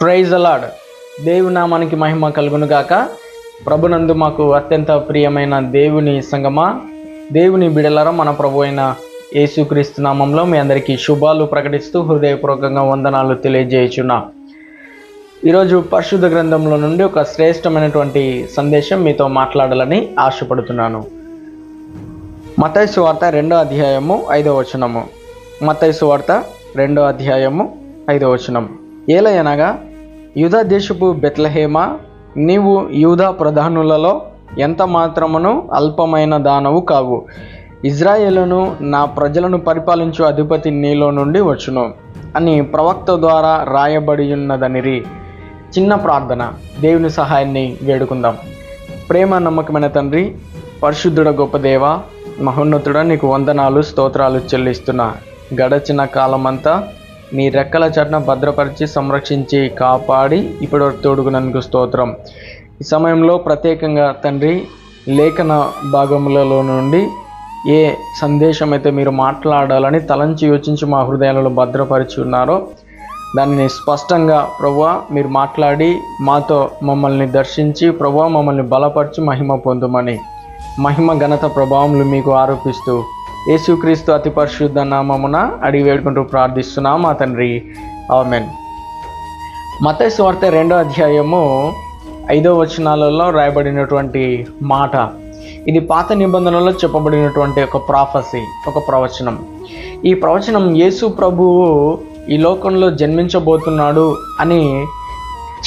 Praise అలాడ్ దేవు నామానికి మహిమ కలుగును గాక ప్రభునందు మాకు అత్యంత ప్రియమైన దేవుని సంగమా. దేవుని బిడలరా మన ప్రభు అయిన యేసుక్రీస్తు నామంలో మీ అందరికీ శుభాలు ప్రకటిస్తూ హృదయపూర్వకంగా వందనాలు తెలియజేయుచున్నా. ఈరోజు పరిశుద్ధ గ్రంథంలో నుండి ఒక శ్రేష్టమైనటువంటి సందేశం మీతో మాట్లాడాలని ఆశపడుతున్నాను. మతైసు వార్త రెండో అధ్యాయము ఐదో వచనము. మతైసు వార్త రెండో అధ్యాయము ఐదో వచనం. ఏలయనగా యూదా దేశపు బెత్లహేమ నీవు యూదా ప్రధానులలో ఎంత మాత్రమును అల్పమైన దానవు కావు. ఇజ్రాయేలును నా ప్రజలను పరిపాలించు అధిపతి నీలో నుండి వచ్చును అని ప్రవక్త ద్వారా రాయబడి ఉన్నదనిరి చిన్న ప్రార్థన. దేవుని సహాయాన్ని వేడుకుందాం. ప్రేమ నమ్మకమైన తండ్రి పరిశుద్ధుడ గొప్ప దేవ మహోన్నతుడ నీకు వందనాలు స్తోత్రాలు చెల్లిస్తున్నా గడచిన కాలమంతా నీ రెక్కల చట్న భద్రపరిచి సంరక్షించి కాపాడి ఇప్పుడు నన్ను స్తోత్రం. ఈ సమయంలో ప్రత్యేకంగా తండ్రి లేఖన భాగములలో నుండి ఏ సందేశం అయితే మీరు మాట్లాడాలని తలంచి యోచించి మా హృదయాలలో భద్రపరిచి ఉన్నారో దానిని స్పష్టంగా ప్రభువా మీరు మాట్లాడి మాతో మమ్మల్ని దర్శించి ప్రభువా మమ్మల్ని బలపరిచి మహిమ పొందమని. మహిమ ఘనత ప్రభావములు మీకు ఆరోపిస్తూ యేసుక్రీస్తు అతి పరిశుద్ధ నామమున అడిగి వేడుకుంటూ ప్రార్థిస్తున్నాం మా తండ్రి. ఆమెన్. మత స్వార్థ రెండో అధ్యాయము ఐదో వచనాలలో రాయబడినటువంటి మాట. ఇది పాత నిబంధనలో చెప్పబడినటువంటి ఒక ప్రాఫసీ ఒక ప్రవచనం. ఈ ప్రవచనం యేసు ప్రభువు ఈ లోకంలో జన్మించబోతున్నాడు అని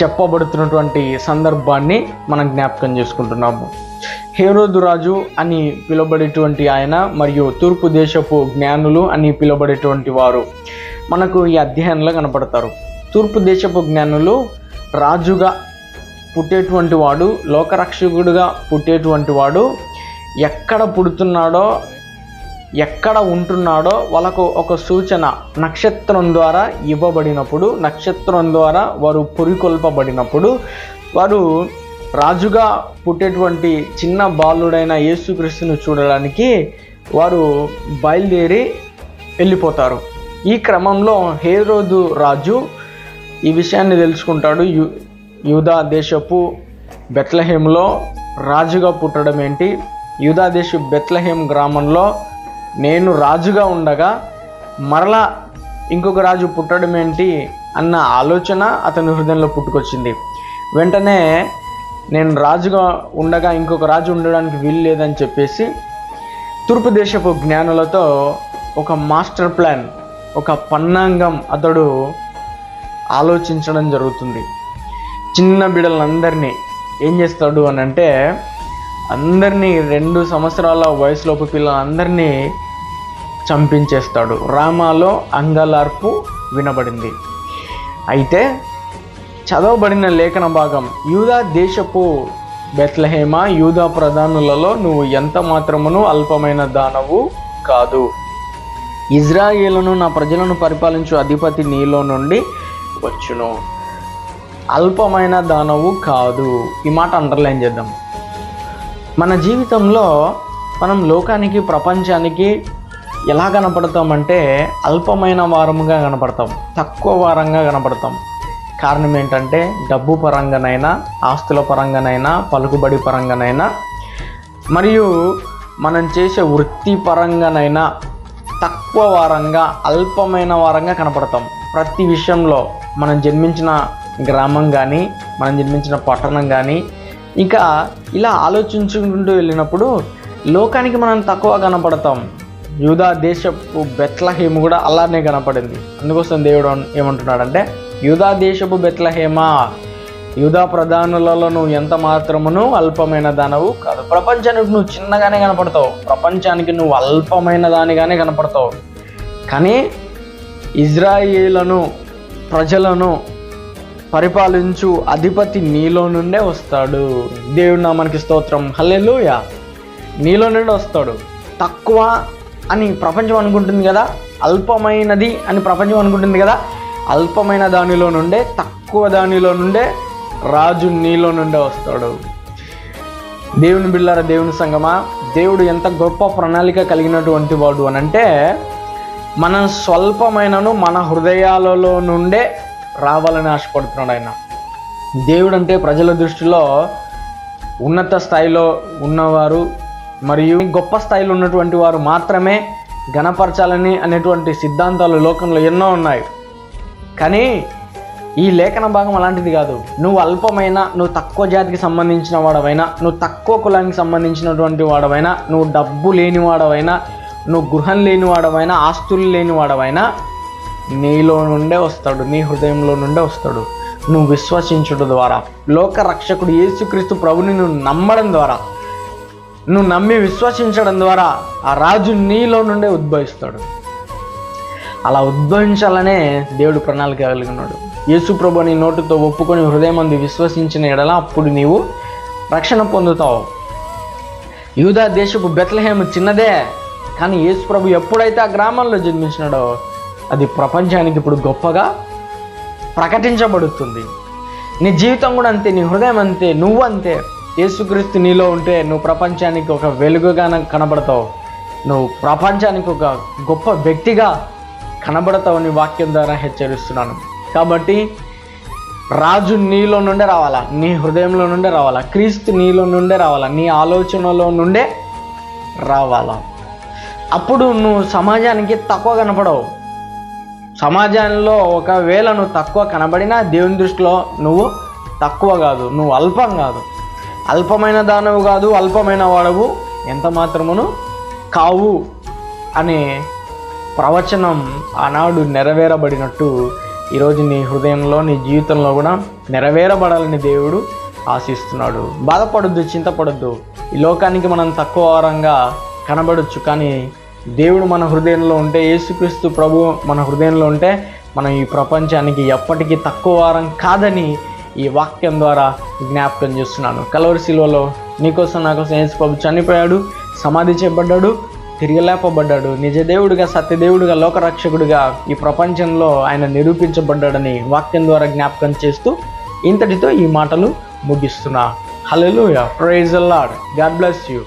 చెప్పబడుతున్నటువంటి సందర్భాన్ని మనం జ్ఞాపకం చేసుకుంటున్నాము. హేరోదురాజు అని పిలువబడేటువంటి ఆయన మరియు తూర్పు దేశపు జ్ఞానులు అని పిలువబడేటువంటి వారు. మనకు ఈ అధ్యయనంలో కనపడతారు. తూర్పు దేశపు జ్ఞానులు రాజుగా పుట్టేటువంటి వాడు లోకరక్షకుడుగా పుట్టేటువంటి వాడు ఎక్కడ పుడుతున్నాడో ఎక్కడ ఉంటున్నాడో వాళ్ళకు ఒక సూచన నక్షత్రం ద్వారా ఇవ్వబడినప్పుడు నక్షత్రం ద్వారా వారు పురికొల్పబడినప్పుడు వారు రాజుగా పుట్టేటువంటి చిన్న బాలుడైన యేసుక్రీస్తును చూడడానికి వారు బయలుదేరి వెళ్ళిపోతారు. ఈ క్రమంలో హేరోదు రాజు ఈ విషయాన్ని తెలుసుకుంటాడు. యు యూదా దేశపు బెత్లహేంలో రాజుగా పుట్టడం ఏంటి? యూదా దేశ బెత్లహేం గ్రామంలో నేను రాజుగా ఉండగా మరలా ఇంకొక రాజు పుట్టడం ఏంటి? అన్న ఆలోచన అతని హృదయంలో పుట్టుకొచ్చింది. వెంటనే నేను రాజుగా ఉండగా ఇంకొక రాజు ఉండడానికి వీలు లేదని చెప్పేసి తూర్పు దేశపు జ్ఞానులతో ఒక మాస్టర్ ప్లాన్ ఒక పన్నాంగం అతడు ఆలోచించడం జరుగుతుంది. చిన్న బిడ్డలందరినీ ఏం చేస్తాడు అని అంటే అందరినీ రెండు సంవత్సరాల వయసులోపు పిల్లలందరినీ చంపించేస్తాడు. రామాలో అంగలార్పు వినబడింది. అయితే చదవబడిన లేఖన భాగం. యూదా దేశపు బెత్లహేమ యూదా ప్రధానులలో నువ్వు ఎంత మాత్రమును అల్పమైన దానవు కాదు. ఇజ్రాయేలును నా ప్రజలను పరిపాలించు అధిపతి నీలో నుండి వచ్చును. అల్పమైన దానవు కాదు. ఈ మాట అండర్లైన్ చేద్దాం. మన జీవితంలో మనం లోకానికి ప్రపంచానికి ఎలా కనపడతామంటే అల్పమైన వారముగా కనపడతాం. తక్కువ వారంగా కనపడతాం. కారణం ఏంటంటే డబ్బు పరంగానైనా ఆస్తుల పరంగానైనా పలుకుబడి పరంగానైనా మరియు మనం చేసే వృత్తి పరంగానైనా తక్కువ వారంగా అల్పమైన వారంగా కనపడతాం. ప్రతి విషయంలో మనం జన్మించిన గ్రామం కానీ మనం జన్మించిన పట్టణం కానీ ఇంకా ఇలా ఆలోచించుకుంటూ వెళ్ళినప్పుడు లోకానికి మనం తక్కువ కనపడతాం. యూదా దేశపు బెత్లహేము కూడా అలానే కనపడింది. అందుకోసం దేవుడు ఏమంటున్నాడంటే యూదా దేశపు బెత్లహేమా. యూదా ప్రధానులలో నువ్వు ఎంత మాత్రమును అల్పమైన దానవు కాదు. ప్రపంచానికి నువ్వు చిన్నగానే కనపడతావు. ప్రపంచానికి నువ్వు అల్పమైన దానిగానే కనపడతావు. కానీ ఇజ్రాయిలను ప్రజలను పరిపాలించు అధిపతి నీలో నుండే వస్తాడు. దేవుడు నా మనకి స్తోత్రం. హల్లెలూయ. నీలో నుండి వస్తాడు. తక్కువ అని ప్రపంచం అనుకుంటుంది కదా. అల్పమైనది అని ప్రపంచం అనుకుంటుంది కదా. అల్పమైన దానిలో నుండే తక్కువ దానిలో నుండే రాజు నీలో నుండే వస్తాడు. దేవుని బిళ్ళార దేవుని సంగమా? దేవుడు ఎంత గొప్ప ప్రణాళిక కలిగినటువంటి వాడు అని అంటే మనం స్వల్పమైనను మన హృదయాలలో నుండే రావాలని ఆశపడుతున్నాడు ఆయన. దేవుడు అంటే ప్రజల దృష్టిలో ఉన్నత స్థాయిలో ఉన్నవారు మరియు గొప్ప స్థాయిలో ఉన్నటువంటి వారు మాత్రమే గణపరచాలని అనేటువంటి సిద్ధాంతాలు లోకంలో ఎన్నో ఉన్నాయి. కానీ ఈ లేఖన భాగం అలాంటిది కాదు. నువ్వు అల్పమైన నువ్వు తక్కువ జాతికి సంబంధించిన వాడవైనా నువ్వు తక్కువ కులానికి సంబంధించినటువంటి వాడవైనా నువ్వు డబ్బు లేని వాడవైనా నువ్వు గృహం లేని వాడవైనా ఆస్తులు లేని వాడవైనా నీలో నుండే వస్తాడు నీ హృదయంలో నుండే వస్తాడు. నువ్వు విశ్వసించడం ద్వారా లోక రక్షకుడు యేసుక్రీస్తు ప్రభుని నువ్వు నమ్మడం ద్వారా నువ్వు నమ్మి విశ్వసించడం ద్వారా ఆ రాజు నీలో నుండే ఉద్భవిస్తాడు. అలా ఉద్భవించాలనే దేవుడు ప్రణాళిక కలిగి ఉన్నాడు యేసు ప్రభు నీ నోటితో ఒప్పుకొని హృదయం విశ్వసించిన ఎడల అప్పుడు నీవు రక్షణ పొందుతావు. యూదా దేశపు బెత్లహేము చిన్నదే కానీ యేసు ప్రభు ఎప్పుడైతే ఆ గ్రామంలో జన్మించినాడో అది ప్రపంచానికి ఇప్పుడు గొప్పగా ప్రకటించబడుతుంది. నీ జీవితం కూడా అంతే నీ హృదయం అంతే నువ్వు అంతే. యేసుక్రీస్తు నీలో ఉంటే నువ్వు ప్రపంచానికి ఒక వెలుగుగా కనబడతావు. నువ్వు ప్రపంచానికి ఒక గొప్ప వ్యక్తిగా కనబడతావని వాక్యం ద్వారా హెచ్చరిస్తున్నాను. కాబట్టి రాజు నీలో నుండే రావాలా? నీ హృదయంలో నుండే రావాలా? క్రీస్తు నీలో నుండే రావాలా? నీ ఆలోచనలో నుండే రావాలా? అప్పుడు నువ్వు సమాజానికి తక్కువ కనపడవు. సమాజంలో ఒకవేళ నువ్వు తక్కువ కనబడినా దేవుని దృష్టిలో నువ్వు తక్కువ కాదు. నువ్వు అల్పం కాదు. అల్పమైన దానవు కాదు అల్పమైన వాడవు. ఎంత మాత్రమును? కావు అనే ప్రవచనం ఆనాడు నెరవేరబడినట్టు ఈరోజు నీ హృదయంలో నీ జీవితంలో కూడా నెరవేరబడాలని దేవుడు ఆశిస్తున్నాడు. బాధపడొద్దు చింతపడొద్దు. ఈ లోకానికి మనం తక్కువ వారంగా కనబడొచ్చు కానీ దేవుడు మన హృదయంలో ఉంటే యేసుక్రీస్తు ప్రభు మన హృదయంలో ఉంటే మనం ఈ ప్రపంచానికి ఎప్పటికీ తక్కువ వారం కాదని ఈ వాక్యం ద్వారా జ్ఞాపకం చేస్తున్నాను. కలవరి శిలువలో నీకోసం నాకోసం యేసు ప్రభు చనిపోయాడు సమాధి చేపడ్డాడు తిరిగి లేపబడ్డాడు నిజ సత్యదేవుడిగా లోకరక్షకుడిగా ఈ ప్రపంచంలో ఆయన నిరూపించబడ్డాడని వాక్యం ద్వారా జ్ఞాపకం చేస్తూ ఇంతటితో ఈ మాటలు ముగిస్తున్నా. Hello praise lord god bless you